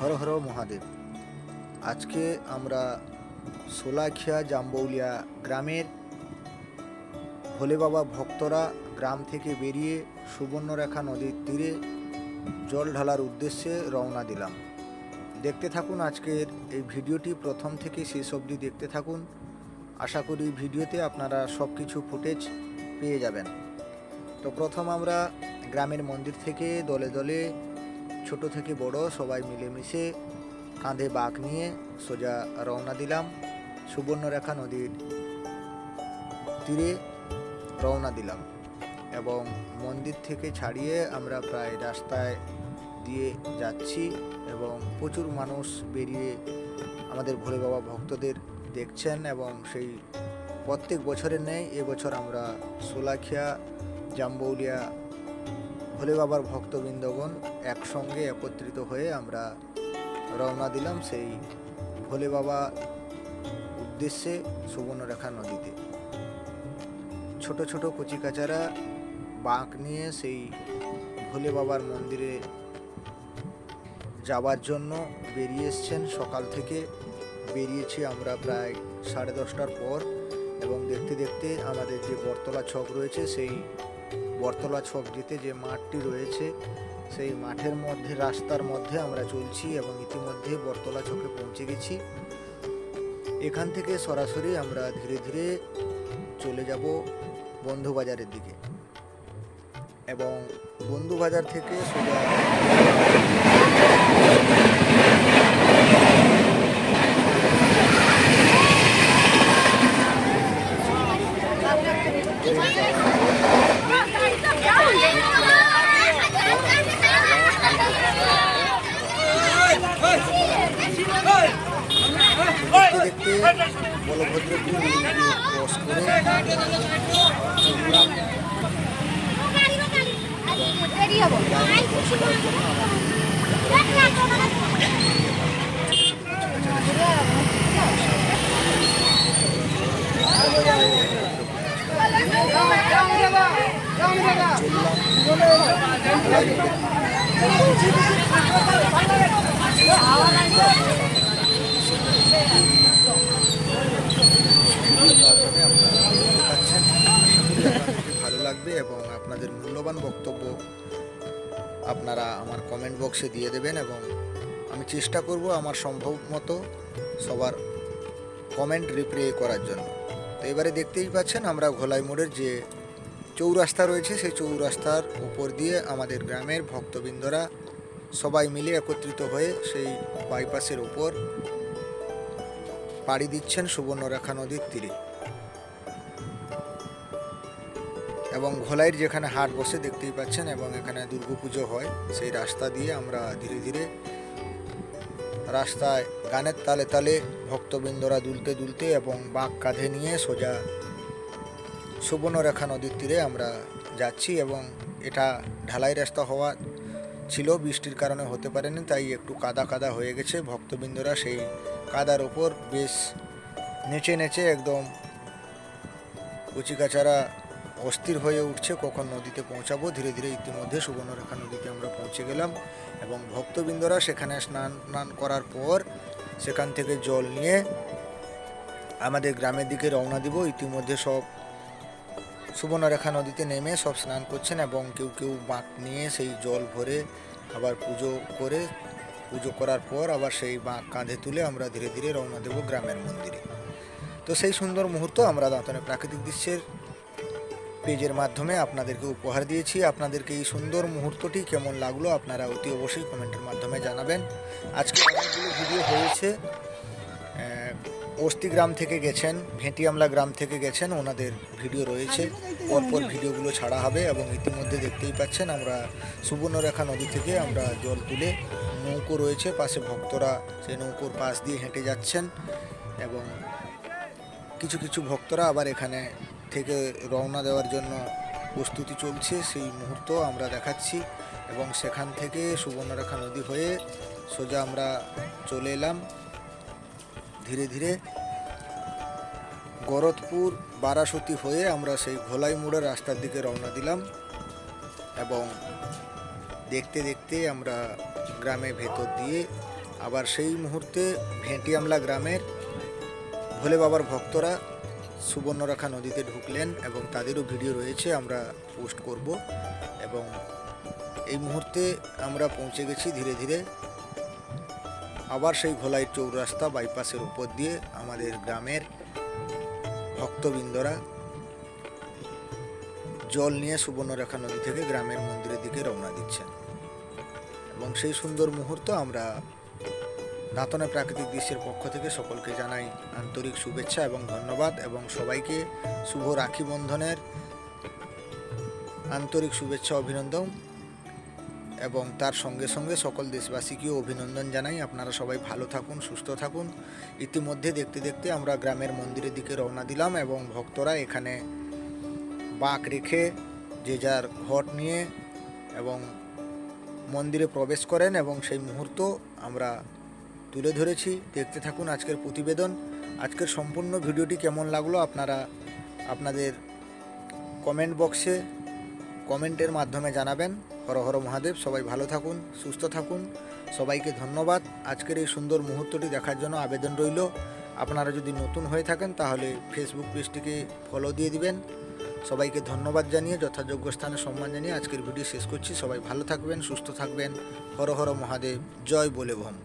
হর হর মহাদেব। আজকে আমরা সোলাখিয়া জাম্বৌলিয়া গ্রামের ভোলে বাবা ভক্তরা গ্রাম থেকে বেরিয়ে সুবর্ণরেখা নদীর তীরে জল ঢালার উদ্দেশ্যে রওনা দিলাম। দেখতে থাকুন আজকের এই ভিডিওটি, প্রথম থেকে শেষ অবধি দেখতে থাকুন। আশা করি ভিডিওতে আপনারা সব কিছু ফুটেজ পেয়ে যাবেন। তো প্রথম আমরা গ্রামের মন্দির থেকে দলে দলে ছোট থেকে বড় সবাই মিলেমিশে কাঁধে বাঘ নিয়ে সোজা রওনা দিলাম সুবর্ণরেখা নদীর তীরে রওনা দিলাম এবং মন্দির থেকে ছাড়িয়ে আমরা প্রায় রাস্তায় দিয়ে যাচ্ছি এবং প্রচুর মানুষ বেরিয়ে আমাদের ভোলে বাবা ভক্তদের দেখছেন এবং সেই প্রত্যেক বছরের নেই এবছর আমরা সোলাখিয়া জাম্বৌলিয়া ভোলে বাবার ভক্তবৃন্দগণ একসঙ্গে একত্রিত হয়ে আমরা রওনা দিলাম সেই ভোলে বাবা উদ্দেশ্যে সুবর্ণরেখা নদীতে। ছোট ছোট কচিকাচারা বাঁক নিয়ে সেই ভোলে বাবার মন্দিরে যাওয়ার জন্য বেরিয়ে এসছেন। সকাল থেকে বেরিয়েছি আমরা প্রায় সাড়ে দশটার পর এবং দেখতে দেখতে আমাদের যে বটতলা ছক রয়েছে সেই বটতলা ছক দিতে যে মাঠটি রয়েছে, সেই মাঠের মধ্যে, রাস্তার মধ্যে আমরা চলছি এবং ইতিমধ্যে বটতলা ছকে পৌঁছে গেছি। এখান থেকে সরাসরি আমরা ধীরে ধীরে চলে যাব বন্ধুবাজারের দিকে। এবং বন্ধুবাজার থেকে সোজা দেখতে দেখতে বলভদ্রপুর ক্রস করে চললাম মাধ্যমে আপনারা দেখতে পাচ্ছেন আশা করি আপনাদের ভালো লাগবে এবং আপনাদের মূল্যবান বক্তব্য আপনারা আমার কমেন্ট বক্সে দিয়ে দেবেন এবং আমি চেষ্টা করব আমার সম্ভব মতো সবার কমেন্ট রিপ্লে করার জন্য। তো এবারে দেখতেই পাচ্ছেন আমরা ঘোলাই মোড়ের যে চৌরাস্তা রয়েছে, সেই চৌরাস্তার উপর দিয়ে আমাদের গ্রামের ভক্তবৃন্দরা সবাই মিলে একত্রিত হয়ে সেই বাইপাসের উপর পাড়ি দিচ্ছেন সুবর্ণরেখা নদীর তীরে। এবং ঘোলাইয়ের যেখানে হাট বসে দেখতেই পাচ্ছেন এবং এখানে দুর্গাপুজো হয়, সেই রাস্তা দিয়ে আমরা ধীরে ধীরে রাস্তায় গানের তালে তালে ভক্তবৃন্দরা দুলতে দুলতে এবং বাঁক কাঁধে নিয়ে সোজা সুবর্ণরেখা নদীর তীরে আমরা যাচ্ছি এবং এটা ঢালাই রাস্তা হওয়া ছিল, বৃষ্টির কারণে হতে পারেনি, তাই একটু কাদা কাদা হয়ে গেছে। ভক্তবৃন্দরা সেই কাদার ওপর বেশ নেচে নেচে একদম কচিকাচারা অস্থির হয়ে উঠছে, কখন নদীতে পৌঁছাবো? ধীরে ধীরে ইতিমধ্যে সুবর্ণরেখা নদীতে আমরা পৌঁছে গেলাম এবং ভক্তবৃন্দরা সেখানে স্নান টান করার পর সেখান থেকে জল নিয়ে আমাদের গ্রামের দিকে রওনা দিব। ইতিমধ্যে সব সুবর্ণরেখা নদীতে নেমে সব স্নান করছেন এবং কেউ কেউ বাঁক নিয়ে সেই জল ভরে আবার পুজো করে পুজো করার পর আবার সেই বাঁক কাঁধে তুলে আমরা ধীরে ধীরে রওনা দেব গ্রামের মন্দিরে। তো সেই সুন্দর মুহূর্ত আমরা দাঁতনের প্রাকৃতিক দৃশ্যের পেজের মাধ্যমে আপনাদেরকে উপহার দিয়েছি। আপনাদেরকে এই সুন্দর মুহূর্তটি কেমন লাগল আপনারা অতি অবশ্যই কমেন্টের মাধ্যমে জানাবেন। আজকে অনেকগুলো ভিডিও হয়েছে। অস্তি গ্রাম থেকে গেছেন, ভেটিয়ামলা গ্রাম থেকে গেছেন, ওনাদের ভিডিও রয়েছে। পরপর ভিডিওগুলো ছাড়া হবে এবং ইতিমধ্যে দেখতেই পাচ্ছেন আমরা সুবর্ণরেখা নদী থেকে আমরা জল তুলে নৌকো রয়েছে, পাশে ভক্তরা সেই নৌকোর পাশ দিয়ে হেঁটে যাচ্ছেন এবং কিছু কিছু ভক্তরা আবার এখানে থেকে রওনা দেওয়ার জন্য প্রস্তুতি চলছে। সেই মুহূর্ত আমরা দেখাচ্ছি এবং সেখান থেকে সুবর্ণরেখা নদী হয়ে সোজা আমরা চলে এলাম। ধীরে ধীরে গরদপুর বারাসতী হয়ে আমরা সেই ঘোলাই মোড়ের রাস্তার দিকে রওনা দিলাম এবং দেখতে দেখতে আমরা গ্রামের ভেতর দিয়ে আবার সেই মুহূর্তে ভেঁটিয়ামলা গ্রামের ভোলে বাবার ভক্তরা সুবর্ণরেখা নদীতে ঢুকলেন এবং তাদেরও ভিডিও রয়েছে, আমরা পোস্ট করব এবং এই মুহূর্তে আমরা পৌঁছে গেছি ধীরে ধীরে। আবার সেই ঘোলাই চৌরাস্তা বাইপাসের উপর দিয়ে আমাদের গ্রামের ভক্তবৃন্দরা জল নিয়ে সুবর্ণরেখা নদী থেকে গ্রামের মন্দিরের দিকে রওনা দিচ্ছেন। এবং সেই সুন্দর মুহূর্ত আমরা দাঁতনে প্রাকৃতিক দৃশ্যের পক্ষ থেকে সকলকে জানাই আন্তরিক শুভেচ্ছা এবং ধন্যবাদ এবং সবাইকে শুভ রাখি বন্ধনের আন্তরিক শুভেচ্ছা অভিনন্দন। এবং তার সঙ্গে সঙ্গে সকল দেশবাসীকেও অভিনন্দন জানাই। আপনারা সবাই ভালো থাকুন, সুস্থ থাকুন। ইতিমধ্যে দেখতে দেখতে আমরা গ্রামের মন্দিরের দিকে রওনা দিলাম এবং ভক্তরা এখানে বাঁক রেখে যে যার ঘট নিয়ে এবং মন্দিরে প্রবেশ করেন এবং সেই মুহূর্ত আমরা তুলে ধরেছি। দেখতে থাকুন আজকের প্রতিবেদন। আজকের সম্পূর্ণ ভিডিওটি কেমন লাগল আপনারা আপনাদের কমেন্ট বক্সে কমেন্টের মাধ্যমে জানাবেন। হর হর মহাদেব, সবাই ভালো থাকুন, সুস্থ থাকুন। সবাইকে ধন্যবাদ। আজকের এই সুন্দর মুহূর্তটি দেখার জন্য আবেদন রইল। আপনারা যদি নতুন হয়ে থাকেন, তাহলে ফেসবুক পেজটিকে ফলো দিয়ে দিবেন। সবাইকে ধন্যবাদ জানিয়ে যথাযোগ্য স্থানে সম্মান জানিয়ে আজকের ভিডিও শেষ করছি। সবাই ভালো থাকবেন, সুস্থ থাকবেন। হর হর মহাদেব, জয় বলে ভম